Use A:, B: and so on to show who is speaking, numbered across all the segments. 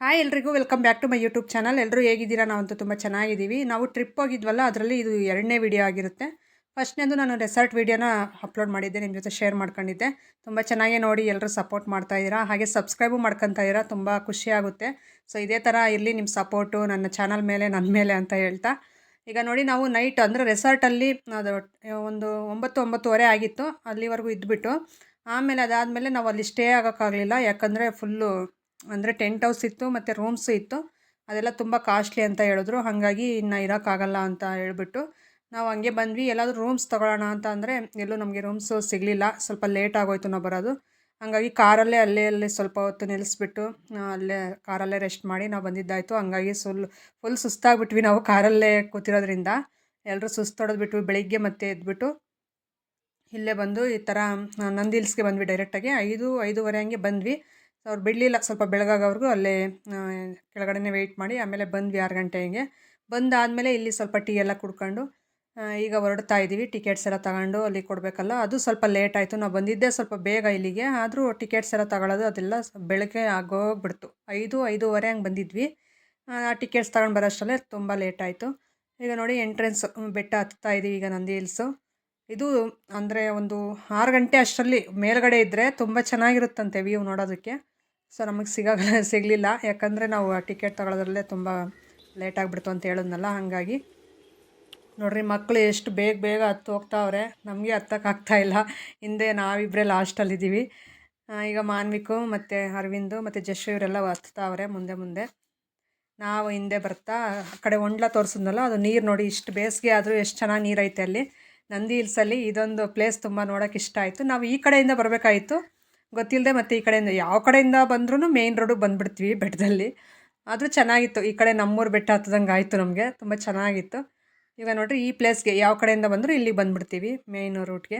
A: Hi ಎಲ್ರಿಗೂ, welcome back to my YouTube channel. ಎಲ್ಲರೂ ಹೇಗಿದ್ದೀರಾ? ನಾವಂತೂ ತುಂಬ ಚೆನ್ನಾಗಿದ್ದೀವಿ. ನಾವು ಟ್ರಿಪ್ ಹೋಗಿದ್ವಲ್ಲ, ಅದರಲ್ಲಿ ಇದು ಎರಡನೇ ವಿಡಿಯೋ ಆಗಿರುತ್ತೆ. ಫಸ್ಟ್ನೇದು ನಾನು ರೆಸಾರ್ಟ್ ವಿಡಿಯೋನ ಅಪ್ಲೋಡ್ ಮಾಡಿದ್ದೆ ನಿಮ್ಮ ಜೊತೆ ಶೇರ್ ಮಾಡ್ಕೊಂಡಿದ್ದೆ. ತುಂಬ ಚೆನ್ನಾಗೇ ನೋಡಿ ಎಲ್ಲರೂ ಸಪೋರ್ಟ್ ಮಾಡ್ತಾ ಇದ್ದೀರಾ. ಹಾಗೆ ಸಬ್ಸ್ಕ್ರೈಬು ಮಾಡ್ಕೊತಾ ಇದ್ದೀರಾ, ತುಂಬ ಖುಷಿಯಾಗುತ್ತೆ ಸೊ, ಇದೇ ಥರ ಇರಲಿ ನಿಮ್ಮ ಸಪೋರ್ಟು, ನನ್ನ ಚಾನಲ್ ಮೇಲೆ ನನ್ನ ಮೇಲೆ ಅಂತ ಹೇಳ್ತಾ. ಈಗ ನೋಡಿ, ನಾವು ನೈಟ್ ಅಂದರೆ ರೆಸಾರ್ಟಲ್ಲಿ ಅದು, ಒಂದು ಒಂಬತ್ತು ಒಂಬತ್ತುವರೆ ಆಗಿತ್ತು, ಅಲ್ಲಿವರೆಗೂ ಇದ್ಬಿಟ್ಟು. ಆಮೇಲೆ ಅದಾದಮೇಲೆ ನಾವು ಅಲ್ಲಿ ಸ್ಟೇ ಆಗೋಕ್ಕಾಗಲಿಲ್ಲ, ಯಾಕಂದರೆ ಫುಲ್ಲು ಅಂದರೆ ಟೆಂಟ್ ಹೌಸ್ ಇತ್ತು ಮತ್ತು ರೂಮ್ಸು ಇತ್ತು. ಅದೆಲ್ಲ ತುಂಬ ಕಾಸ್ಟ್ಲಿ ಅಂತ ಹೇಳಿದ್ರು. ಹಾಗಾಗಿ ಇನ್ನು ಇರೋಕ್ಕಾಗಲ್ಲ ಅಂತ ಹೇಳ್ಬಿಟ್ಟು ನಾವು ಹಂಗೆ ಬಂದ್ವಿ. ಎಲ್ಲಾದರೂ ರೂಮ್ಸ್ ತೊಗೊಳ್ಳೋಣ ಅಂತ ಅಂದರೆ ಎಲ್ಲೂ ನಮಗೆ ರೂಮ್ಸು ಸಿಗಲಿಲ್ಲ. ಸ್ವಲ್ಪ ಲೇಟ್ ಆಗೋಯ್ತು ನಾವು ಬರೋದು. ಹಾಗಾಗಿ ಕಾರಲ್ಲೇ ಅಲ್ಲೇ ಅಲ್ಲೇ ಸ್ವಲ್ಪ ಹೊತ್ತು ನಿಲ್ಲಿಸ್ಬಿಟ್ಟು ಅಲ್ಲೇ ಕಾರಲ್ಲೇ ರೆಸ್ಟ್ ಮಾಡಿ ನಾವು ಬಂದಿದ್ದಾಯಿತು. ಹಂಗಾಗಿ ಸುಲ್ ಫುಲ್ ಸುಸ್ತಾಗ್ಬಿಟ್ವಿ ನಾವು ಕಾರಲ್ಲೇ ಕೂತಿರೋದ್ರಿಂದ. ಎಲ್ಲರೂ ಸುಸ್ತು ಬಿಟ್ವಿ ಬೆಳಿಗ್ಗೆ ಮತ್ತೆ ಎದ್ಬಿಟ್ಟು ಇಲ್ಲೇ ಬಂದು ಈ ಥರ ನಂದಿ ಹಿಲ್ಸ್ಗೆ ಬಂದ್ವಿ ಡೈರೆಕ್ಟಾಗಿ ಐದು, ಐದೂವರೆ ಹಂಗೆ ಬಂದ್ವಿ. ಸೊ ಅವ್ರು ಬಿಡಲಿಲ್ಲ, ಸ್ವಲ್ಪ ಬೆಳಗಾಗೋವರೆಗೂ ಅಲ್ಲೇ ಕೆಳಗಡೆನೇ ವೆಯ್ಟ್ ಮಾಡಿ, ಆಮೇಲೆ ಬಂದ್ವಿ ಆರು ಗಂಟೆ ಹಿಂಗೆ. ಬಂದಾದಮೇಲೆ ಇಲ್ಲಿ ಸ್ವಲ್ಪ ಟೀ ಎಲ್ಲ ಕುಡ್ಕೊಂಡು ಈಗ ಹೊರಡ್ತಾ ಇದ್ದೀವಿ ಟಿಕೆಟ್ಸ್ ಎಲ್ಲ ತಗೊಂಡು ಅಲ್ಲಿ ಕೊಡಬೇಕಲ್ಲ, ಅದು ಸ್ವಲ್ಪ ಲೇಟ್ ಆಯಿತು. ನಾವು ಬಂದಿದ್ದೆ ಸ್ವಲ್ಪ ಬೇಗ ಇಲ್ಲಿಗೆ, ಆದರೂ ಟಿಕೆಟ್ಸ್ ಎಲ್ಲ ತಗೊಳ್ಳೋದು ಅದೆಲ್ಲ ಬೆಳಗ್ಗೆ ಆಗೋಗ್ಬಿಡ್ತು. ಐದು, ಐದೂವರೆ ಹಂಗೆ ಬಂದಿದ್ವಿ. ಆ ಟಿಕೆಟ್ಸ್ ತಗೊಂಡು ಬರೋಷ್ಟರಲ್ಲೇ ತುಂಬ ಲೇಟ್ ಆಯಿತು. ಈಗ ನೋಡಿ ಎಂಟ್ರೆನ್ಸ್ ಬೆಟ್ಟ ಹತ್ತುತ್ತಾ ಇದ್ದೀವಿ ಈಗ ನಂದಿ ಹಿಲ್ಸು ಇದು ಅಂದರೆ ಒಂದು ಆರು ಗಂಟೆ ಅಷ್ಟರಲ್ಲಿ ಮೇಲ್ಗಡೆ ಇದ್ದರೆ ತುಂಬ ಚೆನ್ನಾಗಿರುತ್ತಂತೆ ವ್ಯೂ ನೋಡೋದಕ್ಕೆ. ಸೊ ನಮಗೆ ಸಿಗಾಗ ಸಿಗಲಿಲ್ಲ. ಯಾಕಂದರೆ ನಾವು ಟಿಕೆಟ್ ತಗೊಳ್ಳೋದ್ರಲ್ಲೇ ತುಂಬ ಲೇಟ್ ಆಗಿಬಿಡ್ತು ಅಂತ ಹೇಳಿದ್ನಲ್ಲ, ಹಾಗಾಗಿ. ನೋಡ್ರಿ ಮಕ್ಕಳು ಎಷ್ಟು ಬೇಗ ಬೇಗ ಹತ್ತು ಹೋಗ್ತಾವ್ರೆ. ನಮಗೆ ಹತ್ತಕ್ಕಾಗ್ತಾ ಇಲ್ಲ. ಹಿಂದೆ ನಾವಿಬ್ಬರೇ ಲಾಸ್ಟಲ್ಲಿದ್ದೀವಿ ಈಗ ಮಾನ್ವಿಕು ಮತ್ತು ಅರವಿಂದು ಮತ್ತು ಜಶ್ ಇವರೆಲ್ಲ ಹತ್ತಾವ್ರೆ ಮುಂದೆ ಮುಂದೆ. ನಾವು ಹಿಂದೆ ಬರ್ತಾ, ಆ ಕಡೆ ಒಂಡ್ಲ ತೋರಿಸಿದ್ನಲ್ಲ, ಅದು ನೀರು ನೋಡಿ ಇಷ್ಟು ಬೇಸಿಗೆ ಆದರೂ ಎಷ್ಟು ಚೆನ್ನಾಗಿ ನೀರೈತೆ ಅಲ್ಲಿ. ನಂದಿ ಹಿಲ್ಸಲ್ಲಿ ಇದೊಂದು ಪ್ಲೇಸ್ ತುಂಬ ನೋಡೋಕೆ ಇಷ್ಟ ಆಯಿತು. ನಾವು ಈ ಕಡೆಯಿಂದ ಬರಬೇಕಾಯಿತು ಗೊತ್ತಿಲ್ಲದೆ ಮತ್ತು ಈ ಕಡೆಯಿಂದ ಯಾವ ಕಡೆಯಿಂದ ಬಂದ್ರೂ ಮೇಯ್ನ್ ರೋಡಿಗೆ ಬಂದುಬಿಡ್ತೀವಿ ಬೆಟ್ಟದಲ್ಲಿ. ಆದರೂ ಚೆನ್ನಾಗಿತ್ತು. ಈ ಕಡೆ ನಮ್ಮೂರು ಬೆಟ್ಟ ಹತ್ತದಂಗೆ ಆಯಿತು ನಮಗೆ. ತುಂಬ ಚೆನ್ನಾಗಿತ್ತು. ಈಗ ನೋಡಿರಿ ಈ ಪ್ಲೇಸ್ಗೆ ಯಾವ ಕಡೆಯಿಂದ ಬಂದರೂ ಇಲ್ಲಿಗೆ ಬಂದುಬಿಡ್ತೀವಿ ಮೇಯ್ನ್ ರೂಟ್ಗೆ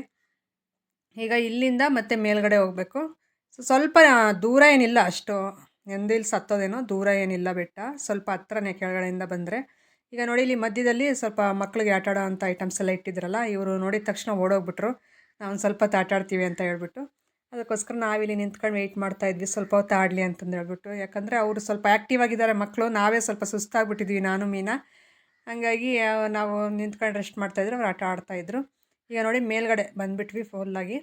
A: ಈಗ ಇಲ್ಲಿಂದ ಮತ್ತೆ ಮೇಲ್ಗಡೆ ಹೋಗಬೇಕು. ಸೊ, ಸ್ವಲ್ಪ ದೂರ ಏನಿಲ್ಲ ಅಷ್ಟು. ಎಂದಿಲ್ ಸತ್ತೋದೇನೋ ದೂರ ಏನಿಲ್ಲ ಬೆಟ್ಟ. ಸ್ವಲ್ಪ ಹತ್ರನೇ ಕೆಳಗಡೆಯಿಂದ ಬಂದರೆ. ಈಗ ನೋಡಿ, ಇಲ್ಲಿ ಮಧ್ಯದಲ್ಲಿ ಸ್ವಲ್ಪ ಮಕ್ಕಳಿಗೆ ಆಟ ಆಡೋ ಅಂಥ ಐಟಮ್ಸ್ ಎಲ್ಲ ಇಟ್ಟಿದ್ರಲ್ಲ, ಇವರು ನೋಡಿದ ತಕ್ಷಣ ಓಡೋಗ್ಬಿಟ್ರು. ನಾವು ಒಂದು ಸ್ವಲ್ಪ ಹೊತ್ತು ಆಟ ಆಡ್ತೀವಿ ಅಂತ ಹೇಳ್ಬಿಟ್ಟು. ಅದಕ್ಕೋಸ್ಕರ ನಾವಿಲ್ಲಿ ನಿಂತ್ಕೊಂಡು ವೆಯ್ಟ್ ಮಾಡ್ತಾ ಇದ್ವಿ, ಸ್ವಲ್ಪ ಹೊತ್ತು ಆಡಲಿ ಅಂತಂದು ಹೇಳ್ಬಿಟ್ಟು. ಯಾಕಂದರೆ ಅವರು ಸ್ವಲ್ಪ ಆ್ಯಕ್ಟಿವ್ ಆಗಿದ್ದಾರೆ ಮಕ್ಕಳು ನಾವೇ ಸ್ವಲ್ಪ ಸುಸ್ತಾಗ್ಬಿಟ್ಟಿದ್ವಿ ನಾನು, ಮೀನಾ. ಹಾಗಾಗಿ ನಾವು ನಿಂತ್ಕೊಂಡು ರೆಸ್ಟ್ ಮಾಡ್ತಾಯಿದ್ರು ಅವ್ರು ಆಟ ಆಡ್ತಾಯಿದ್ರು ಈಗ ನೋಡಿ, ಮೇಲ್ಗಡೆ ಬಂದುಬಿಟ್ವಿ ಫುಲ್ಲಾಗಿ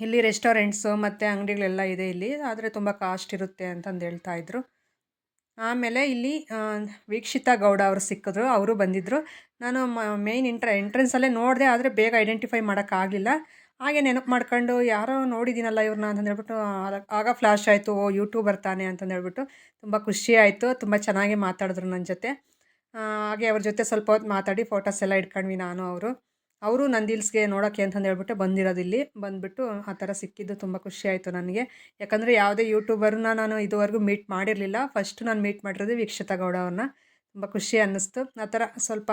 A: ಇಲ್ಲಿ ರೆಸ್ಟೋರೆಂಟ್ಸು ಮತ್ತು ಅಂಗಡಿಗಳೆಲ್ಲ ಇದೆ ಇಲ್ಲಿ, ಆದರೆ ತುಂಬ ಕಾಸ್ಟ್ ಇರುತ್ತೆ ಅಂತಂದು ಹೇಳ್ತಾ ಇದ್ರು. ಆಮೇಲೆ ಇಲ್ಲಿ ವೀಕ್ಷಿತಾ ಗೌಡ ಅವರು ಸಿಕ್ಕಿದ್ರು, ಅವರು ಬಂದಿದ್ದರು ನಾನು ಮೇಯ್ನ್ ಇಂಟ್ರ ಎಂಟ್ರೆನ್ಸಲ್ಲೇ ನೋಡಿದೆ, ಆದರೆ ಬೇಗ ಐಡೆಂಟಿಫೈ ಮಾಡೋಕ್ಕಾಗಲಿಲ್ಲ ಹಾಗೆ ನೆನಪು ಮಾಡ್ಕೊಂಡು, ಯಾರೋ ನೋಡಿದ್ದೀನಲ್ಲ ಇವ್ರನ್ನ ಅಂತಂದು ಹೇಳ್ಬಿಟ್ಟು ಆಗ ಫ್ಲ್ಯಾಶ್ ಆಯಿತು, ಓ ಯೂಟ್ಯೂಬರ್ ಬರ್ತಾನೆ ಅಂತಂದು ಹೇಳ್ಬಿಟ್ಟು ತುಂಬ ಖುಷಿ ಆಯಿತು, ತುಂಬ ಚೆನ್ನಾಗಿ ಮಾತಾಡಿದ್ರು ನನ್ನ ಜೊತೆ. ಹಾಗೆ ಅವ್ರ ಜೊತೆ ಸ್ವಲ್ಪ ಹೊತ್ತು ಮಾತಾಡಿ ಫೋಟೋಸ್ ಎಲ್ಲ ಇಟ್ಕೊಂಡ್ವಿ ನಾನು, ಅವರು. ಅವರು ನಂದಿಲ್ಸ್ಗೆ ನೋಡೋಕ್ಕೆ ಅಂತಂದು ಹೇಳ್ಬಿಟ್ಟು ಬಂದಿರೋದು ಇಲ್ಲಿ. ಬಂದುಬಿಟ್ಟು ಆ ಥರ ಸಿಕ್ಕಿದ್ದು ತುಂಬ ಖುಷಿ ಆಯಿತು ನನಗೆ. ಯಾಕಂದರೆ ಯಾವುದೇ ಯೂಟ್ಯೂಬರ್ನ ನಾನು ಇದುವರೆಗೂ ಮೀಟ್ ಮಾಡಿರಲಿಲ್ಲ. ಫಸ್ಟ್ ನಾನು ಮೀಟ್ ಮಾಡಿರೋದು ವೀಕ್ಷಿತಾ ಗೌಡ ಅವ್ರನ್ನ. ತುಂಬ ಖುಷಿ ಅನ್ನಿಸ್ತು. ಆ ಥರ ಸ್ವಲ್ಪ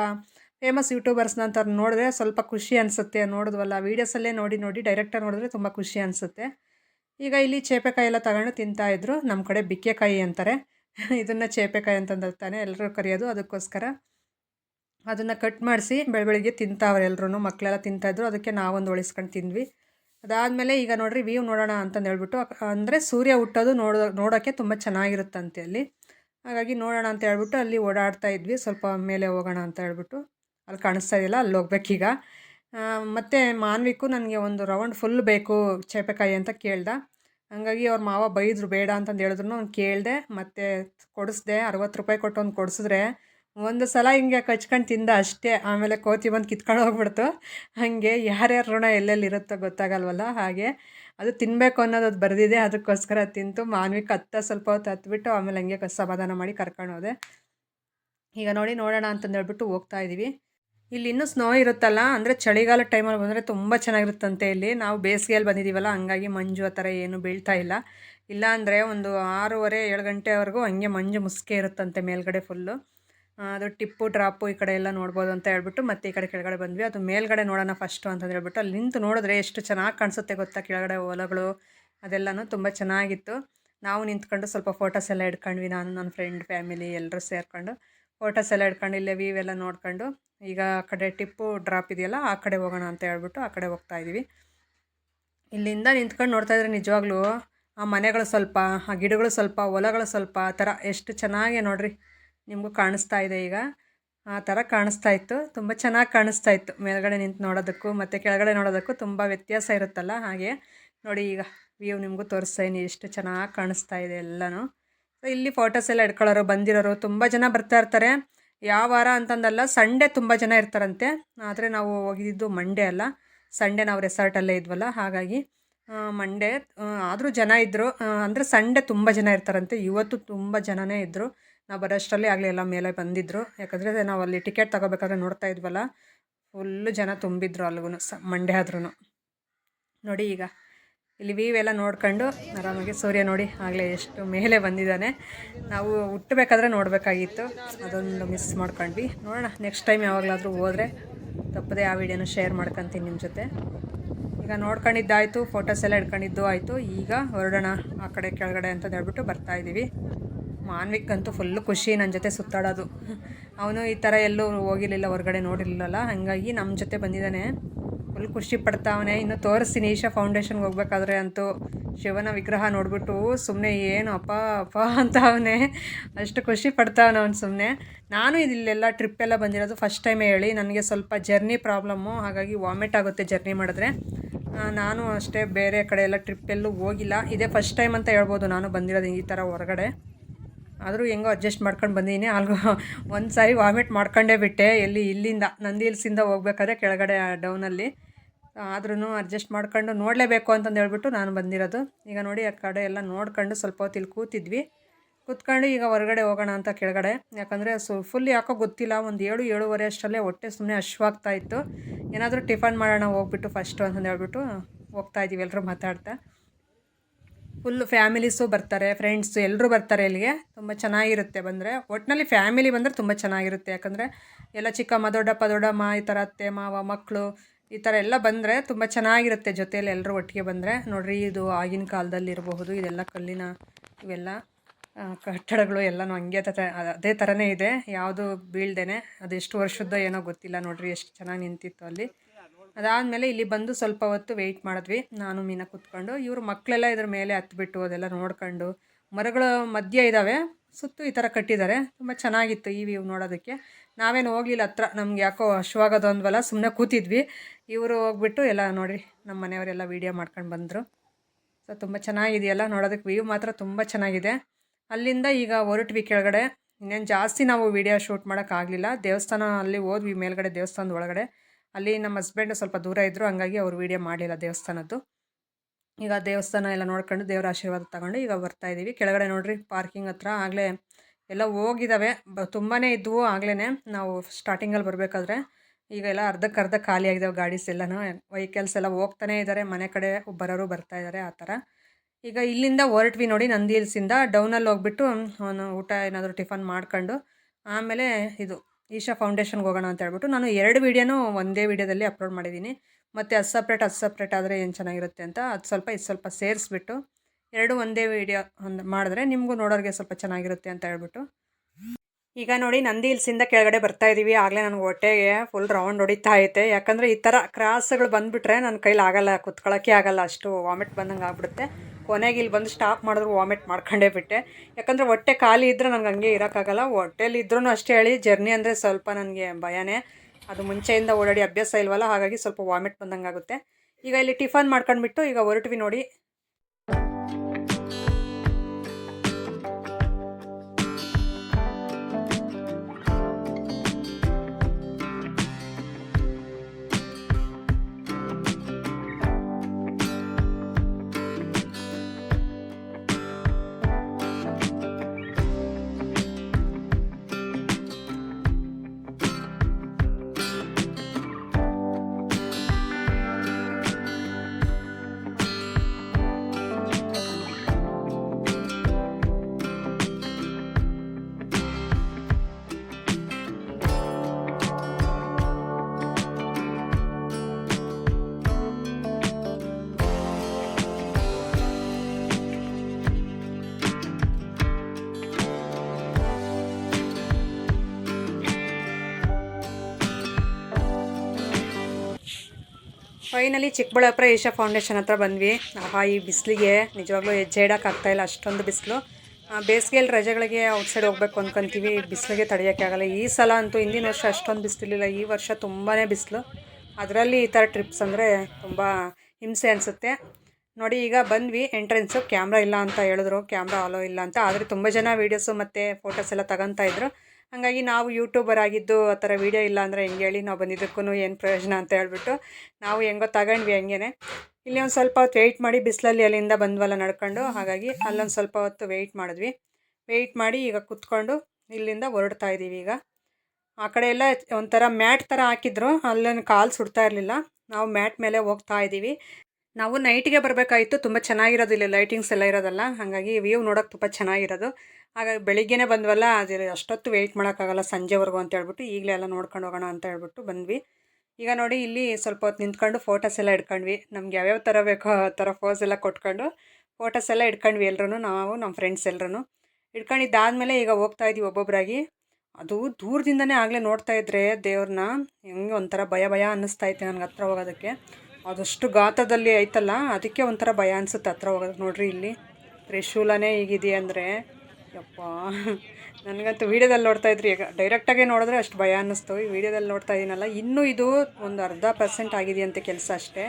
A: ಫೇಮಸ್ ಯೂಟ್ಯೂಬರ್ಸ್ನ ಅಂತ ನೋಡಿದ್ರೆ ಸ್ವಲ್ಪ ಖುಷಿ ಅನಿಸುತ್ತೆ. ನೋಡಿದ್ವಲ್ಲ, ವೀಡಿಯೋಸಲ್ಲೇ ನೋಡಿ ನೋಡಿ ಡೈರೆಕ್ಟಾಗಿ ನೋಡಿದ್ರೆ ತುಂಬ ಖುಷಿ ಅನಿಸುತ್ತೆ. ಈಗ ಇಲ್ಲಿ ಚೇಪೆಕಾಯಿ ಎಲ್ಲ ತಗೊಂಡು ತಿಂತಾಯಿದ್ರು ನಮ್ಮ ಕಡೆ ಬಿಕ್ಕೆಕಾಯಿ ಅಂತಾರೆ. ಇದನ್ನು ಚೇಪೆಕಾಯಿ ಅಂತಂದು ತಾನೆ ಎಲ್ಲರೂ ಕರೆಯೋದು. ಅದಕ್ಕೋಸ್ಕರ ಅದನ್ನು ಕಟ್ ಮಾಡಿಸಿ ಬೆಳ ಬೆಳಿಗ್ಗೆ ತಿಂತಾವ್ರೆ ಎಲ್ಲರೂ ಮಕ್ಕಳೆಲ್ಲ ತಿಂತಾಯಿದ್ರು, ಅದಕ್ಕೆ ನಾವೊಂದು ಒಳಿಸ್ಕೊಂಡು ತಿಂದ್ವಿ. ಅದಾದಮೇಲೆ ಈಗ ನೋಡಿರಿ ವ್ಯೂ ನೋಡೋಣ ಅಂತಂದು ಹೇಳ್ಬಿಟ್ಟು ಅಂದರೆ ಸೂರ್ಯ ಹುಟ್ಟೋದು ನೋಡೋ ನೋಡೋಕ್ಕೆ ತುಂಬ ಚೆನ್ನಾಗಿರುತ್ತಂತೆ ಅಲ್ಲಿ. ಹಾಗಾಗಿ ನೋಡೋಣ ಅಂತ ಹೇಳ್ಬಿಟ್ಟು ಅಲ್ಲಿ ಓಡಾಡ್ತಾ ಇದ್ವಿ, ಸ್ವಲ್ಪ ಮೇಲೆ ಹೋಗೋಣ ಅಂತ ಹೇಳ್ಬಿಟ್ಟು. ಅಲ್ಲಿ ಕಾಣಿಸ್ತಾ ಇದೆಯಲ್ಲ, ಅಲ್ಲಿ ಹೋಗ್ಬೇಕೀಗ. ಮತ್ತು ಮಾನ್ವಿಕು ನನಗೆ ಒಂದು ರೌಂಡ್ ಫುಲ್ ಬೇಕು ಚೇಪೆಕಾಯಿ ಅಂತ ಕೇಳ್ದೆ. ಹಾಗಾಗಿ ಅವ್ರ ಮಾವ ಬೈದರು, ಬೇಡ ಅಂತಂದು ಹೇಳಿದ್ರು ಅವ್ನು ಕೇಳಿದೆ, ಮತ್ತು ಕೊಡಿಸ್ದೆ, ಅರವತ್ತು ರೂಪಾಯಿ ಕೊಟ್ಟು ಒಂದು ಕೊಡಿಸಿದ್ರೆ ಒಂದು ಸಲ ಹಿಂಗೆ ಕಚ್ಕೊಂಡು ತಿಂದ ಅಷ್ಟೇ, ಆಮೇಲೆ ಕೋತಿ ಬಂದು ಕಿತ್ಕೊಂಡು ಹೋಗ್ಬಿಡ್ತು. ಹಾಗೆ ಯಾರ್ಯಾರ ಋಣ ಎಲ್ಲೆಲ್ಲಿ ಇರುತ್ತೋ ಗೊತ್ತಾಗಲ್ವಲ್ಲ? ಹಾಗೆ ಅದು ತಿನ್ನಬೇಕು ಅನ್ನೋದು ಅದು ಬರೆದಿದೆ, ಅದಕ್ಕೋಸ್ಕರ ತಿಂತು. ಮಾನ್ವಿಕ ಹತ್ತ ಸ್ವಲ್ಪ ಹೊತ್ತು ಹತ್ಬಿಟ್ಟು ಆಮೇಲೆ ಹಂಗೆ ಸಮಾಧಾನ ಮಾಡಿ ಕರ್ಕೊಂಡು ಹೋದೆ. ಈಗ ನೋಡಿ ನೋಡೋಣ ಅಂತಂದು ಹೇಳ್ಬಿಟ್ಟು ಹೋಗ್ತಾ ಇದ್ದೀವಿ ಇಲ್ಲಿ ಇನ್ನೂ ಸ್ನೋ ಇರುತ್ತಲ್ಲ, ಅಂದರೆ ಚಳಿಗಾಲ ಟೈಮಲ್ಲಿ ಬಂದರೆ ತುಂಬ ಚೆನ್ನಾಗಿರುತ್ತಂತೆ ಇಲ್ಲಿ. ನಾವು ಬೇಸಿಗೆಯಲ್ಲಿ ಬಂದಿದ್ದೀವಲ್ಲ ಹಂಗಾಗಿ ಮಂಜು ಆ ಥರ ಏನು ಬೀಳ್ತಾ ಇಲ್ಲ. ಇಲ್ಲ ಅಂದರೆ ಒಂದು ಆರೂವರೆ, ಏಳು ಗಂಟೆವರೆಗೂ ಹಂಗೆ ಮಂಜು ಮುಸ್ಕೆ ಇರುತ್ತಂತೆ ಮೇಲ್ಗಡೆ ಫುಲ್ಲು ಅದು ಟಿಪ್ಪು, ಡ್ರಾಪು ಈ ಕಡೆ ಎಲ್ಲ ನೋಡ್ಬೋದು ಅಂತ ಹೇಳ್ಬಿಟ್ಟು ಮತ್ತೆ ಈ ಕಡೆ ಕೆಳಗಡೆ ಬಂದ್ವಿ. ಅದು ಮೇಲ್ಗಡೆ ನೋಡೋಣ ಫಸ್ಟು ಅಂತ ಹೇಳ್ಬಿಟ್ಟು ಅಲ್ಲಿ ನಿಂತು ನೋಡಿದ್ರೆ ಎಷ್ಟು ಚೆನ್ನಾಗಿ ಕಾಣಿಸುತ್ತೆ ಗೊತ್ತಾ ಕೆಳಗಡೆ ಹೊಲಗಳು ಅದೆಲ್ಲನೂ ತುಂಬ ಚೆನ್ನಾಗಿತ್ತು. ನಾವು ನಿಂತ್ಕೊಂಡು ಸ್ವಲ್ಪ ಫೋಟೋಸ್ ಎಲ್ಲ ಇಟ್ಕೊಂಡ್ವಿ ನಾನು, ನನ್ನ ಫ್ರೆಂಡ್ ಫ್ಯಾಮಿಲಿ ಎಲ್ಲರೂ ಸೇರಿಕೊಂಡು. ಫೋಟೋಸ್ ಎಲ್ಲ ಇಟ್ಕೊಂಡು ಇಲ್ಲೇ ವ್ಯೂ ಎಲ್ಲ ನೋಡ್ಕೊಂಡು ಈಗ ಆ ಕಡೆ ಟಿಪ್ಪು, ಡ್ರಾಪ್ ಇದೆಯಲ್ಲ ಆ ಕಡೆ ಹೋಗೋಣ ಅಂತ ಹೇಳ್ಬಿಟ್ಟು ಆ ಕಡೆ ಹೋಗ್ತಾ ಇದ್ದೀವಿ ಇಲ್ಲಿಂದ ನಿಂತ್ಕೊಂಡು ನೋಡ್ತಾ ಇದ್ರೆ ನಿಜವಾಗ್ಲೂ ಆ ಮನೆಗಳು ಸ್ವಲ್ಪ, ಆ ಗಿಡಗಳು ಸ್ವಲ್ಪ ಹೊಲಗಳು ಸ್ವಲ್ಪ, ಆ ಥರ ಎಷ್ಟು ಚೆನ್ನಾಗಿ ನೋಡ್ರಿ. ನಿಮಗೂ ಕಾಣಿಸ್ತಾ ಇದೆ ಈಗ. ಆ ಥರ ಕಾಣಿಸ್ತಾ ಇತ್ತು. ತುಂಬ ಚೆನ್ನಾಗಿ ಕಾಣಿಸ್ತಾ ಇತ್ತು. ಮೇಲ್ಗಡೆ ನಿಂತು ನೋಡೋದಕ್ಕೂ ಮತ್ತು ಕೆಳಗಡೆ ನೋಡೋದಕ್ಕೂ ತುಂಬ ವ್ಯತ್ಯಾಸ ಇರುತ್ತಲ್ಲ ಹಾಗೆ. ನೋಡಿ ಈಗ ವ್ಯೂ ನಿಮಗೂ ತೋರಿಸ್ತೀನಿ ಎಷ್ಟು ಚೆನ್ನಾಗಿ ಕಾಣಿಸ್ತಾ ಇದೆ ಎಲ್ಲನೂ. ಸೊ ಇಲ್ಲಿ ಫೋಟೋಸ್ ಎಲ್ಲ ಇಟ್ಕೊಳ್ಳೋರು ಬಂದಿರೋರು ತುಂಬ ಜನ ಬರ್ತಾ ಇರ್ತಾರೆ. ಯಾವ ವಾರ ಅಂತಂದಲ್ಲ ಸಂಡೇ ತುಂಬ ಜನ ಇರ್ತಾರಂತೆ. ಆದರೆ ನಾವು ಹೋಗಿದ್ದು ಮಂಡೇ ಅಲ್ಲ. ಸಂಡೇ ನಾವು ರೆಸಾರ್ಟಲ್ಲೇ ಇದ್ವಲ್ಲ, ಹಾಗಾಗಿ ಮಂಡೇ ಆದರೂ ಜನ ಇದ್ದರು ಅಂದರೆ ಸಂಡೇ ತುಂಬ ಜನ ಇರ್ತಾರಂತೆ. ಇವತ್ತು ತುಂಬ ಜನನೇ ಇದ್ದರು ನಾವು ಬರೋಷ್ಟರಲ್ಲಿ ಆಗಲಿ ಎಲ್ಲ ಮೇಲೆ ಬಂದಿದ್ದರು ಯಾಕಂದರೆ ನಾವು ಅಲ್ಲಿ ಟಿಕೆಟ್ ತಗೋಬೇಕಾದ್ರೆ ನೋಡ್ತಾ ಇದ್ವಲ್ಲ ಫುಲ್ಲು ಜನ ತುಂಬಿದ್ರು ಅಲ್ಲಿಗೂ ಸ ಮಂಡ್ಯ ಆದ್ರೂ ನೋಡಿ ಈಗ, ಇಲ್ಲಿ ವೀವ್ ಎಲ್ಲ ನೋಡ್ಕೊಂಡು ಆರಾಮಾಗಿ ಸೂರ್ಯ ನೋಡಿ ಆಗಲೇ ಎಷ್ಟು ಮೇಲೆ ಬಂದಿದ್ದಾನೆ. ನಾವು ಹುಟ್ಟಬೇಕಾದ್ರೆ ನೋಡಬೇಕಾಗಿತ್ತು. ಅದೊಂದು ಮಿಸ್ ಮಾಡ್ಕೊಂಡ್ವಿ. ನೋಡೋಣ ನೆಕ್ಸ್ಟ್ ಟೈಮ್ ಯಾವಾಗಲಾದರೂ ಹೋದರೆ ತಪ್ಪದೇ ಆ ವಿಡಿಯೋನ ಶೇರ್ ಮಾಡ್ಕೊತೀನಿ ನಿಮ್ಮ ಜೊತೆ. ಈಗ ನೋಡ್ಕೊಂಡಿದ್ದಾಯಿತು ಫೋಟೋಸ್ ಎಲ್ಲ ಹಿಡ್ಕೊಂಡಿದ್ದು ಆಯಿತು. ಈಗ ಹೊರಡೋಣ ಆ ಕಡೆ ಕೆಳಗಡೆ ಅಂತ ಹೇಳ್ಬಿಟ್ಟು ಬರ್ತಾಯಿದ್ದೀವಿ ಮಾನ್ವಿಕ್ ಅಂತೂ ಫುಲ್ಲು ಖುಷಿ ನನ್ನ ಜೊತೆ ಸುತ್ತಾಡೋದು. ಅವನು ಈ ಥರ ಎಲ್ಲೂ ಹೋಗಿರಲಿಲ್ಲ, ಹೊರಗಡೆ ನೋಡಿರಲಿಲ್ಲ ಹಾಗಾಗಿ ನಮ್ಮ ಜೊತೆ ಬಂದಿದ್ದಾನೆ. ಫುಲ್ ಖುಷಿ ಪಡ್ತಾವನೆ ಇನ್ನು ತೋರಿಸ್ತೀನಿ ಈಶಾ ಫೌಂಡೇಶನ್ಗೆ ಹೋಗ್ಬೇಕಾದ್ರೆ ಅಂತೂ. ಶಿವನ ವಿಗ್ರಹ ನೋಡಿಬಿಟ್ಟು ಸುಮ್ಮನೆ ಏನು ಅಪ್ಪ ಅಪ್ಪ ಅಂತ ಅವನೇ. ಅಷ್ಟು ಖುಷಿ ಪಡ್ತಾವನೆ ಅವನು ಸುಮ್ಮನೆ ನಾನು ಇಲ್ಲೆಲ್ಲ ಟ್ರಿಪ್ಪೆಲ್ಲ ಬಂದಿರೋದು ಫಸ್ಟ್ ಟೈಮ್ ಹೇಳಿ. ನನಗೆ ಸ್ವಲ್ಪ ಜರ್ನಿ ಪ್ರಾಬ್ಲಮ್ಮು ಹಾಗಾಗಿ ವಾಮಿಟ್ ಆಗುತ್ತೆ ಜರ್ನಿ ಮಾಡಿದ್ರೆ. ನಾನು ಅಷ್ಟೇ ಬೇರೆ ಕಡೆ ಎಲ್ಲ ಟ್ರಿಪ್ಪೆಲ್ಲೂ ಹೋಗಿಲ್ಲ. ಇದೇ ಫಸ್ಟ್ ಟೈಮ್ ಅಂತ ಹೇಳ್ಬೋದು ನಾನು ಬಂದಿರೋದು ಈ ಥರ ಹೊರಗಡೆ. ಆದರೂ ಹೆಂಗೋ ಅಡ್ಜಸ್ಟ್ ಮಾಡ್ಕೊಂಡು ಬಂದೀನಿ. ಅಲ್ಗೋ ಒಂದು ಸಾರಿ ವಾಮಿಟ್ ಮಾಡ್ಕೊಂಡೇ ಬಿಟ್ಟೆ. ಎಲ್ಲಿ ಇಲ್ಲಿಂದ, ನಂದಿ ಹಿಲ್ಸಿಂದ ಹೋಗ್ಬೇಕಾದ್ರೆ ಕೆಳಗಡೆ ಡೌನಲ್ಲಿ ಆದ್ರೂ ಅಡ್ಜಸ್ಟ್ ಮಾಡ್ಕೊಂಡು ನೋಡಲೇಬೇಕು ಅಂತಂದು ಹೇಳ್ಬಿಟ್ಟು ನಾನು ಬಂದಿರೋದು. ಈಗ ನೋಡಿ, ಆ ಕಡೆ ಎಲ್ಲ ನೋಡ್ಕೊಂಡು ಸ್ವಲ್ಪ ಹೊತ್ತು ಇಲ್ಲಿ ಕೂತಿದ್ವಿ. ಕೂತ್ಕೊಂಡು ಈಗ ಹೊರಗಡೆ ಹೋಗೋಣ ಅಂತ ಕೆಳಗಡೆ. ಯಾಕಂದರೆ ಸು ಫುಲ್ ಯಾಕೋ ಗೊತ್ತಿಲ್ಲ. ಒಂದು ಏಳು, ಏಳುವರೆ ಅಷ್ಟರಲ್ಲೇ ಹೊಟ್ಟೆ ಸುಮ್ಮನೆ ಅಶ್ವಾಗ್ತಾ ಇತ್ತು. ಏನಾದರೂ ಟಿಫನ್ ಮಾಡೋಣ ಹೋಗ್ಬಿಟ್ಟು ಫಸ್ಟು ಅಂತಂದು ಹೇಳ್ಬಿಟ್ಟು ಹೋಗ್ತಾ ಇದ್ದೀವಿ ಎಲ್ಲರೂ ಮಾತಾಡ್ತಾ. ಫುಲ್ಲು ಫ್ಯಾಮಿಲೀಸು ಬರ್ತಾರೆ ಫ್ರೆಂಡ್ಸು ಎಲ್ಲರೂ ಬರ್ತಾರೆ ಇಲ್ಲಿಗೆ. ತುಂಬ ಚೆನ್ನಾಗಿರುತ್ತೆ ಬಂದರೆ. ಒಟ್ಟಿನಲ್ಲಿ ಫ್ಯಾಮಿಲಿ ಬಂದರೆ ತುಂಬ ಚೆನ್ನಾಗಿರುತ್ತೆ. ಯಾಕಂದರೆ ಎಲ್ಲ ಚಿಕ್ಕಮ್ಮ, ದೊಡ್ಡಪ್ಪ, ದೊಡ್ಡಮ್ಮ, ಈ ಥರ ಅತ್ತೆ, ಮಾವ ಮಕ್ಕಳು ಈ ಥರ ಎಲ್ಲ ಬಂದರೆ ತುಂಬ ಚೆನ್ನಾಗಿರುತ್ತೆ ಜೊತೆಯಲ್ಲಿ ಎಲ್ಲರೂ ಒಟ್ಟಿಗೆ ಬಂದರೆ. ನೋಡ್ರಿ, ಇದು ಆಗಿನ ಕಾಲದಲ್ಲಿ ಇರಬಹುದು ಇದೆಲ್ಲ ಕಲ್ಲಿನ ಇವೆಲ್ಲ ಕಟ್ಟಡಗಳು ಎಲ್ಲನೂ ಹಂಗೆ ತ, ಅದೇ ಥರನೇ ಇದೆ. ಯಾವುದು ಬೀಳ್ದೇನೆ. ಎಷ್ಟು ವರ್ಷದ್ದು ಏನೋ ಗೊತ್ತಿಲ್ಲ ನೋಡ್ರಿ, ಎಷ್ಟು ಚೆನ್ನಾಗಿ ನಿಂತಿತ್ತು ಅಲ್ಲಿ. ಅದಾದಮೇಲೆ ಇಲ್ಲಿ ಬಂದು ಸ್ವಲ್ಪ ಹೊತ್ತು ವೆಯ್ಟ್ ಮಾಡಿದ್ವಿ. ನಾನು, ಮೀನ ಕುತ್ಕೊಂಡು. ಇವರು ಮಕ್ಕಳೆಲ್ಲ ಇದ್ರ ಮೇಲೆ ಹತ್ಬಿಟ್ಟು ಅದೆಲ್ಲ ನೋಡ್ಕೊಂಡು ಮರಗಳ ಮಧ್ಯೆ ಇದ್ದಾವೆ ಸುತ್ತು ಈ ಥರ ಕಟ್ಟಿದ್ದಾರೆ. ತುಂಬ ಚೆನ್ನಾಗಿತ್ತು ಈ ವ್ಯೂ ನೋಡೋದಕ್ಕೆ. ನಾವೇನು ಹೋಗ್ಲಿಲ್ಲ ಹತ್ರ. ನಮ್ಗೆ ಯಾಕೋ ಹಶ್ವಾಗೋದು ಅಂದ್ವಲ್ಲ ಸುಮ್ಮನೆ ಕೂತಿದ್ವಿ. ಇವರು ಹೋಗ್ಬಿಟ್ಟು ಎಲ್ಲ ನೋಡಿ ನಮ್ಮ ಮನೆಯವರೆಲ್ಲ ವೀಡಿಯೋ ಮಾಡ್ಕೊಂಡು ಬಂದರು. ಸೊ ತುಂಬ ಚೆನ್ನಾಗಿದೆಯಲ್ಲ ನೋಡೋದಕ್ಕೆ. ವ್ಯೂ ಮಾತ್ರ ತುಂಬ ಚೆನ್ನಾಗಿದೆ. ಅಲ್ಲಿಂದ ಈಗ ಹೊರಟ್ವಿ ಕೆಳಗಡೆ. ಇನ್ನೇನು ಜಾಸ್ತಿ ನಾವು ವೀಡಿಯೋ ಶೂಟ್ ಮಾಡೋಕ್ಕಾಗಲಿಲ್ಲ ದೇವಸ್ಥಾನ ಅಲ್ಲಿ ಹೋದ್ವಿ ಮೇಲ್ಗಡೆ, ದೇವಸ್ಥಾನದ ಒಳಗಡೆ. ಅಲ್ಲಿ ನಮ್ಮ ಹಸ್ಬೆಂಡ್ ಸ್ವಲ್ಪ ದೂರ ಇದ್ದರು ಹಂಗಾಗಿ ಅವರು ವೀಡಿಯೋ ಮಾಡಲಿಲ್ಲ ದೇವಸ್ಥಾನದ್ದು. ಈಗ ದೇವಸ್ಥಾನ ಎಲ್ಲ ನೋಡ್ಕೊಂಡು ದೇವರ ಆಶೀರ್ವಾದ ತಗೊಂಡು ಈಗ ಬರ್ತಾ ಇದ್ದೀವಿ ಕೆಳಗಡೆ ನೋಡಿರಿ ಪಾರ್ಕಿಂಗ್ ಹತ್ರ ಆಗಲೇ ಎಲ್ಲ ಹೋಗಿದ್ದಾವೆ ಬ ತುಂಬಾ ಇದ್ವು ಆಗಲೇ ನಾವು ಸ್ಟಾರ್ಟಿಂಗಲ್ಲಿ ಬರಬೇಕಾದ್ರೆ ಈಗ ಎಲ್ಲ ಅರ್ಧಕ್ಕೆ ಅರ್ಧ ಖಾಲಿ ಆಗಿದ್ದಾವೆ ಗಾಡೀಸ್ ಎಲ್ಲನೂ. ವೆಹಿಕಲ್ಸ್ ಎಲ್ಲ ಹೋಗ್ತಾನೇ ಇದ್ದಾರೆ ಮನೆ ಕಡೆ ಬರೋರು ಬರ್ತಾ ಇದ್ದಾರೆ ಆ ಥರ. ಈಗ ಇಲ್ಲಿಂದ ಹೊರಟ್ವಿ ನೋಡಿ ನಂದಿ ಹಿಲ್ಸಿಂದ. ಡೌನಲ್ಲಿ ಹೋಗ್ಬಿಟ್ಟು ಊಟ ಏನಾದರೂ ಟಿಫನ್ ಮಾಡ್ಕೊಂಡು ಆಮೇಲೆ ಇದು ಈಶಾ ಫೌಂಡೇಶನ್ಗೆ ಹೋಗೋಣ ಅಂತ ಹೇಳ್ಬಿಟ್ಟು ನಾನು ಎರಡು ವೀಡಿಯೋನೂ ಒಂದೇ ವೀಡಿಯೋದಲ್ಲಿ ಅಪ್ಲೋಡ್ ಮಾಡಿದ್ದೀನಿ. ಮತ್ತು ಅದು ಸಪ್ರೇಟ್ ಅದು ಸಪ್ರೇಟ್ ಆದರೆ ಏನು ಚೆನ್ನಾಗಿರುತ್ತೆ ಅಂತ ಅದು ಸ್ವಲ್ಪ, ಇದು ಸ್ವಲ್ಪ ಸೇರಿಸ್ಬಿಟ್ಟು ಎರಡು ಒಂದೇ ವೀಡಿಯೋ ಒಂದು ಮಾಡಿದ್ರೆ ನಿಮಗೂ ನೋಡೋರಿಗೆ ಸ್ವಲ್ಪ ಚೆನ್ನಾಗಿರುತ್ತೆ ಅಂತ ಹೇಳ್ಬಿಟ್ಟು. ಈಗ ನೋಡಿ ನಂದಿ ಹಿಲ್ಸಿಂದ ಕೆಳಗಡೆ ಬರ್ತಾ ಇದ್ದೀವಿ ಆಗಲೇ ನನಗೆ ಹೊಟ್ಟೆಗೆ ಫುಲ್ ರೌಂಡ್ ಹೊಡಿತಾ ಐತೆ. ಯಾಕಂದರೆ ಈ ಥರ ಕ್ರಾಸ್ಗಳು ಬಂದುಬಿಟ್ರೆ ನನ್ನ ಕೈಲಿ ಆಗಲ್ಲ ಕುತ್ಕೊಳ್ಳೋಕ್ಕೆ ಆಗಲ್ಲ, ಅಷ್ಟು ವಾಮಿಟ್ ಬಂದಂಗೆ ಆಗ್ಬಿಡುತ್ತೆ. ಕೊನೆಗೆ ಇಲ್ಲಿ ಬಂದು ಸ್ಟಾಪ್ ಮಾಡಿದ್ರು ವಾಮಿಟ್ ಮಾಡ್ಕೊಂಡೇ ಬಿಟ್ಟೆ. ಯಾಕಂದರೆ ಹೊಟ್ಟೆ ಖಾಲಿ ಇದ್ದರೆ ನನಗೆ ಹಂಗೆ ಇರೋಕ್ಕಾಗಲ್ಲ. ಹೊಟ್ಟೆಲಿ ಇದ್ರೂ ಅಷ್ಟೇ ಹೇಳಿ ಜರ್ನಿ ಅಂದರೆ ಸ್ವಲ್ಪ ನನಗೆ ಭಯನೇ. ಅದು ಮುಂಚೆಯಿಂದ ಓಡಾಡಿ ಅಭ್ಯಾಸ ಇಲ್ವಲ್ಲ, ಹಾಗಾಗಿ ಸ್ವಲ್ಪ ವಾಮಿಟ್ ಬಂದಂಗೆ ಆಗುತ್ತೆ ಈಗ ಇಲ್ಲಿ ಟಿಫನ್ ಮಾಡ್ಕೊಂಡ್ಬಿಟ್ಟು ಈಗ ಹೊರಟ್ವಿ ನೋಡಿ. ಫೈನಲಿ ಚಿಕ್ಕಬಳ್ಳಾಪುರ ಈಶಾ ಫೌಂಡೇಶನ್ ಹತ್ರ ಬಂದ್ವಿ. ಆಹಾ, ಈ ಬಿಸಿಲಿಗೆ ನಿಜವಾಗ್ಲೂ ಹೆಜ್ಜೆ ಇಡೋಕ್ಕಾಗ್ತಾಯಿಲ್ಲ ಅಷ್ಟೊಂದು ಬಿಸಿಲು. ಬೇಸಿಗೆಯಲ್ಲಿ ರಜೆಗಳಿಗೆ ಔಟ್ಸೈಡ್ ಹೋಗ್ಬೇಕು ಅಂದ್ಕೊಂತೀವಿ ಬಿಸಿಲಿಗೆ ತಡೆಯೋಕ್ಕೆ ಆಗಲ್ಲ. ಈ ಸಲ ಅಂತೂ ಹಿಂದಿನ ವರ್ಷ ಅಷ್ಟೊಂದು ಬಿಸಿಲಿಲ್ಲ ಈ ವರ್ಷ ತುಂಬಾ ಬಿಸಿಲು. ಅದರಲ್ಲಿ ಈ ಥರ ಟ್ರಿಪ್ಸ್ ಅಂದರೆ ತುಂಬ ಹಿಂಸೆ ಅನಿಸುತ್ತೆ. ನೋಡಿ, ಈಗ ಬಂದ್ವಿ. ಎಂಟ್ರೆನ್ಸು ಕ್ಯಾಮ್ರಾ ಇಲ್ಲ ಅಂತ ಹೇಳಿದ್ರು. ಕ್ಯಾಮ್ರಾ ಅಲೋ ಇಲ್ಲ ಅಂತ. ಆದರೆ ತುಂಬ ಜನ ವೀಡಿಯೋಸು ಮತ್ತು ಫೋಟೋಸ್ ಎಲ್ಲ ತಗೊತಾ ಇದ್ರು. ಹಾಗಾಗಿ ನಾವು ಯೂಟ್ಯೂಬರ್ ಆಗಿದ್ದು ಆ ಥರ ವೀಡಿಯೋ ಇಲ್ಲ ಅಂದರೆ ಹೆಂಗೆ ಹೇಳಿ ನಾವು ಬಂದಿದ್ದಕ್ಕೂ ಏನು ಪ್ರಯೋಜನ ಅಂತ ಹೇಳ್ಬಿಟ್ಟು ನಾವು ಹೆಂಗೋ ತಗೊಂಡ್ವಿ ಹಂಗೇ ಇಲ್ಲಿ ಒಂದು ಸ್ವಲ್ಪ ಹೊತ್ತು ವೆಯ್ಟ್ ಮಾಡಿ ಬಿಸಿಲಲ್ಲಿ ಅಲ್ಲಿಂದ ಬಂದ್ವಲ್ಲ ನಡ್ಕೊಂಡು, ಹಾಗಾಗಿ ಅಲ್ಲೊಂದು ಸ್ವಲ್ಪ ಹೊತ್ತು ವೆಯ್ಟ್ ಮಾಡಿದ್ವಿ. ವೆಯ್ಟ್ ಮಾಡಿ ಈಗ ಕುತ್ಕೊಂಡು ಇಲ್ಲಿಂದ ಹೊರಡ್ತಾ ಇದ್ದೀವಿ ಈಗ. ಆ ಕಡೆ ಎಲ್ಲ ಒಂಥರ ಮ್ಯಾಟ್ ಥರ ಹಾಕಿದ್ರು, ಅಲ್ಲೊಂದು ಕಾಲು ಸುಡ್ತಾ ಇರಲಿಲ್ಲ. ನಾವು ಮ್ಯಾಟ್ ಮೇಲೆ ಹೋಗ್ತಾ ಇದ್ದೀವಿ ನಾವು ನೈಟಿಗೆ ಬರಬೇಕಾಯಿತು, ತುಂಬ ಚೆನ್ನಾಗಿರೋದು ಇಲ್ಲಿ ಲೈಟಿಂಗ್ಸ್ ಎಲ್ಲ ಇರೋದಲ್ಲ, ಹಾಗಾಗಿ ವ್ಯೂ ನೋಡೋಕೆ ತುಂಬ ಚೆನ್ನಾಗಿರೋದು. ಹಾಗಾಗಿ ಬೆಳಿಗ್ಗೆನೇ ಬಂದ್ವಲ್ಲ, ಅದು ಅಷ್ಟೊತ್ತು ವೆಯ್ಟ್ ಮಾಡೋಕ್ಕಾಗಲ್ಲ ಸಂಜೆವರೆಗೂ ಅಂತ ಹೇಳ್ಬಿಟ್ಟು ಈಗಲೇ ಎಲ್ಲ ನೋಡ್ಕೊಂಡು ಹೋಗೋಣ ಅಂತ ಹೇಳ್ಬಿಟ್ಟು ಬಂದ್ವಿ. ಈಗ ನೋಡಿ ಇಲ್ಲಿ ಸ್ವಲ್ಪ ಹೊತ್ತು ನಿಂತ್ಕೊಂಡು ಫೋಟೋಸ್ ಎಲ್ಲ ಇಟ್ಕೊಂಡ್ವಿ. ನಮ್ಗೆ ಯಾವ್ಯಾವ ಥರ ಬೇಕೋ ಆ ಥರ ಫೋಸ್ ಎಲ್ಲ ಕೊಟ್ಕೊಂಡು ಫೋಟೋಸ್ ಎಲ್ಲ ಇಟ್ಕೊಂಡ್ವಿ ಎಲ್ಲರೂ ನಾವು ನಮ್ಮ ಫ್ರೆಂಡ್ಸ್ ಎಲ್ಲರೂ ಇಟ್ಕೊಂಡಿದ್ದಾದಮೇಲೆ ಈಗ ಹೋಗ್ತಾ ಇದ್ವಿ ಒಬ್ಬೊಬ್ಬರಾಗಿ ಅದು ದೂರದಿಂದನೇ ಆಗಲೇ ನೋಡ್ತಾ ಇದ್ರೆ ದೇವ್ರನ್ನ, ಹೆಂಗೆ ಒಂಥರ ಭಯ ಭಯ ಅನ್ನಿಸ್ತಾ ಇತ್ತು ನನಗೆ ಹತ್ರ ಹೋಗೋದಕ್ಕೆ. ಅದಷ್ಟು ಗಾತದಲ್ಲಿ ಐತಲ್ಲ, ಅದಕ್ಕೆ ಒಂಥರ ಭಯ ಅನಿಸುತ್ತೆ ಹತ್ರ ಹೋಗೋದಕ್ಕೆ. ನೋಡ್ರಿ ಇಲ್ಲಿ ತ್ರಿಶೂಲನೇ ಹೀಗಿದೆ ಅಂದರೆ. ಯಪ್ಪ. ನನಗಂತೂ ವೀಡಿಯೋದಲ್ಲಿ ನೋಡ್ತಾ ಇದ್ರಿ, ಈಗ ಡೈರೆಕ್ಟಾಗೆ ನೋಡಿದ್ರೆ ಅಷ್ಟು ಭಯ ಅನ್ನಿಸ್ತು. ಈ ವೀಡಿಯೋದಲ್ಲಿ ನೋಡ್ತಾ ಇದ್ದೀನಲ್ಲ ಇನ್ನೂ ಇದು ಒಂದು ಅರ್ಧ ಪರ್ಸೆಂಟ್ ಆಗಿದೆಯಂತೆ ಕೆಲಸ ಅಷ್ಟೇ.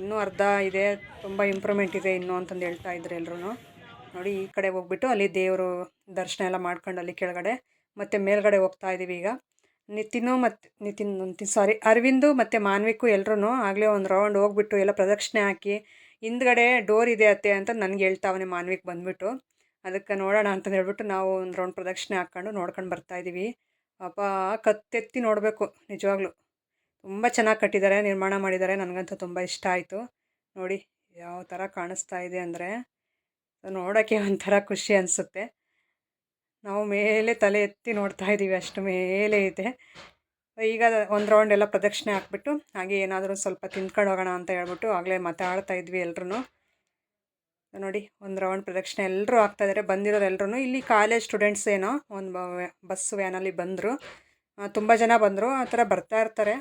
A: ಇನ್ನೂ ಅರ್ಧ ಇದೆ, ತುಂಬ ಇಂಪ್ರೂವ್ಮೆಂಟ್ ಇದೆ ಇನ್ನೂ ಅಂತಂದು ಹೇಳ್ತಾ ಇದ್ರು ಎಲ್ಲರೂ ನೋಡಿ, ಈ ಕಡೆ ಹೋಗ್ಬಿಟ್ಟು ಅಲ್ಲಿ ದೇವರು ದರ್ಶನ ಎಲ್ಲ ಮಾಡ್ಕೊಂಡು ಅಲ್ಲಿ ಕೆಳಗಡೆ, ಮತ್ತು ಮೇಲ್ಗಡೆ ಹೋಗ್ತಾ ಇದ್ದೀವಿ ಈಗ. ನಿತಿನು ಮತ್ತು ನಿತಿನ್ ನಿತಿನ್ ಸಾರಿ ಅರವಿಂದು ಮತ್ತು ಮಾನ್ವಿಕು ಎಲ್ಲರೂ ಆಗಲೇ ಒಂದು ರೌಂಡ್ ಹೋಗ್ಬಿಟ್ಟು ಎಲ್ಲ ಪ್ರದಕ್ಷಿಣೆ ಹಾಕಿ, ಹಿಂದ್ಗಡೆ ಡೋರ್ ಇದೆ ಅತ್ತೆ ಅಂತ ನನಗೆ ಹೇಳ್ತಾವನೆ ಮಾನ್ವಿಕ್ ಬಂದುಬಿಟ್ಟು. ಅದಕ್ಕೆ ನೋಡೋಣ ಅಂತ ಹೇಳ್ಬಿಟ್ಟು ನಾವು ಒಂದು ರೌಂಡ್ ಪ್ರದಕ್ಷಿಣೆ ಹಾಕ್ಕೊಂಡು ನೋಡ್ಕೊಂಡು ಬರ್ತಾ ಇದ್ದೀವಿ. ಪಾಪ ಕತ್ತೆತ್ತಿ ನೋಡಬೇಕು ನಿಜವಾಗ್ಲೂ. ತುಂಬ ಚೆನ್ನಾಗಿ ಕಟ್ಟಿದ್ದಾರೆ, ನಿರ್ಮಾಣ ಮಾಡಿದ್ದಾರೆ, ನನಗಂತೂ ತುಂಬ ಇಷ್ಟ ಆಯಿತು. ನೋಡಿ ಯಾವ ಥರ ಕಾಣಿಸ್ತಾ ಇದೆ ಅಂದರೆ ನೋಡೋಕ್ಕೆ ಒಂಥರ ಖುಷಿ ಅನಿಸುತ್ತೆ. ನಾವು ಮೇಲೆ ತಲೆ ಎತ್ತಿ ನೋಡ್ತಾ ಇದ್ದೀವಿ, ಅಷ್ಟು ಮೇಲೆ ಇದೆ. ಈಗ ಒಂದು ರೌಂಡ್ ಎಲ್ಲ ಪ್ರದಕ್ಷಿಣೆ ಹಾಕ್ಬಿಟ್ಟು ಹಾಗೆ ಏನಾದರೂ ಸ್ವಲ್ಪ ತಿಂದ್ಕೊಂಡು ಹೋಗೋಣ ಅಂತ ಹೇಳ್ಬಿಟ್ಟು ಆಗಲೇ ಮಾತಾಡ್ತಾ ಇದ್ವಿ ಎಲ್ರೂ ನೋಡಿ, ಒಂದು ರೌಂಡ್ ಪ್ರದಕ್ಷಿಣೆ ಎಲ್ಲರೂ ಆಗ್ತಾಯಿದ್ದಾರೆ ಬಂದಿರೋರು ಎಲ್ಲರೂ ಇಲ್ಲಿ ಕಾಲೇಜ್ ಸ್ಟೂಡೆಂಟ್ಸ್ ಏನೋ, ಒಂದು ಬಸ್ ವ್ಯಾನಲ್ಲಿ ಬಂದರು. ತುಂಬ ಜನ ಬಂದರು. ಆ ಥರ ಬರ್ತಾ ಇರ್ತಾರೆ.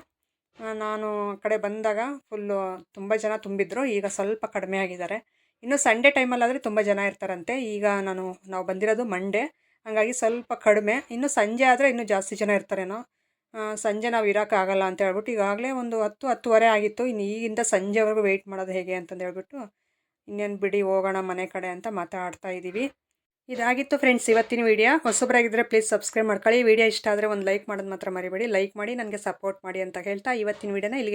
A: ನಾನು ಆ ಕಡೆ ಬಂದಾಗ ಫುಲ್ಲು ತುಂಬ ಜನ ತುಂಬಿದ್ರು. ಈಗ ಸ್ವಲ್ಪ ಕಡಿಮೆ ಆಗಿದ್ದಾರೆ. ಇನ್ನು ಸಂಡೆ ಟೈಮಲ್ಲಾದರೆ ತುಂಬ ಜನ ಇರ್ತಾರಂತೆ. ಈಗ ನಾನು, ನಾವು ಬಂದಿರೋದು ಮಂಡೇ ಹಾಗಾಗಿ ಸ್ವಲ್ಪ ಕಡಿಮೆ. ಇನ್ನು ಸಂಜೆ ಆದರೆ ಇನ್ನೂ ಜಾಸ್ತಿ ಜನ ಇರ್ತಾರೇನೋ. ಸಂಜೆ ನಾವು ಇರೋಕ್ಕಾಗಲ್ಲ ಅಂತ ಹೇಳ್ಬಿಟ್ಟು ಈಗಾಗಲೇ ಒಂದು ಹತ್ತು, ಹತ್ತುವರೆ ಆಗಿತ್ತು. ಇನ್ನು ಈಗಿಂದ ಸಂಜೆವರೆಗೂ ವೆಯ್ಟ್ ಮಾಡೋದು ಹೇಗೆ ಅಂತಂದು ಹೇಳ್ಬಿಟ್ಟು ಇನ್ನೇನು ಬಿಡಿ ಹೋಗೋಣ ಮನೆ ಕಡೆ ಅಂತ ಮಾತಾಡ್ತಾ ಇದ್ದೀವಿ ಇದಾಗಿತ್ತು ಫ್ರೆಂಡ್ಸ್ ಇವತ್ತಿನ ವಿಡಿಯೋ ಹೊಸಬರಾಗಿದ್ದರೆ ಪ್ಲೀಸ್ ಸಬ್ಸ್ಕ್ರೈಬ್ ಮಾಡ್ಕೊಳ್ಳಿ. ವಿಡಿಯೋ ಇಷ್ಟ ಆದರೆ ಒಂದು ಲೈಕ್ ಮಾಡೋದು ಮಾತ್ರ ಮರಿಬೇಡಿ. ಲೈಕ್ ಮಾಡಿ, ನನಗೆ ಸಪೋರ್ಟ್ ಮಾಡಿ ಅಂತ ಹೇಳ್ತಾ ಇವತ್ತಿನ ವೀಡಿಯೋನ ಇಲ್ಲಿಗೆ